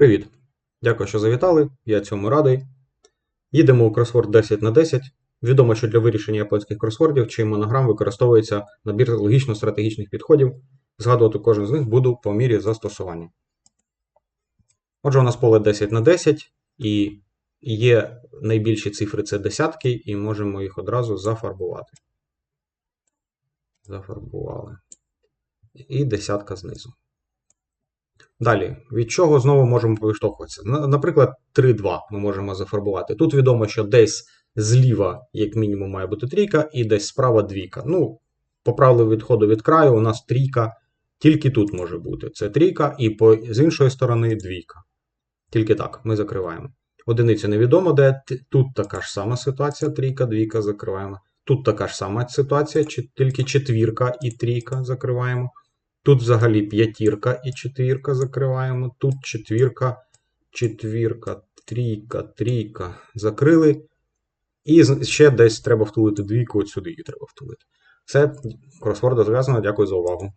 Привіт! Дякую, що завітали. Я цьому радий. Їдемо у кросворд 10 на 10. Відомо, що для вирішення японських кросвордів чи монограм використовується набір логічно-стратегічних підходів. Згадувати кожен з них буду по мірі застосування. Отже, у нас поле 10 на 10 і є найбільші цифри це десятки, і можемо їх одразу зафарбувати. Зафарбували. І десятка знизу. Далі, від чого знову можемо виштовхуватися? Наприклад, 3-2 ми можемо зафарбувати. Тут відомо, що десь зліва, як мінімум, має бути трійка, і десь справа двійка. Ну, по правилу відходу від краю, у нас трійка тільки тут може бути. Це трійка, і по, з іншої сторони двійка. Тільки так, ми закриваємо. Одиниця невідомо, де тут така ж сама ситуація, трійка, двійка закриваємо. Тут така ж сама ситуація, тільки четвірка і трійка закриваємо. Тут взагалі п'ятірка і четвірка закриваємо. Тут четвірка, четвірка, трійка, трійка закрили. І ще десь треба втулити двійку, от сюди її треба втулити. Все, кросворда зв'язано. Дякую за увагу.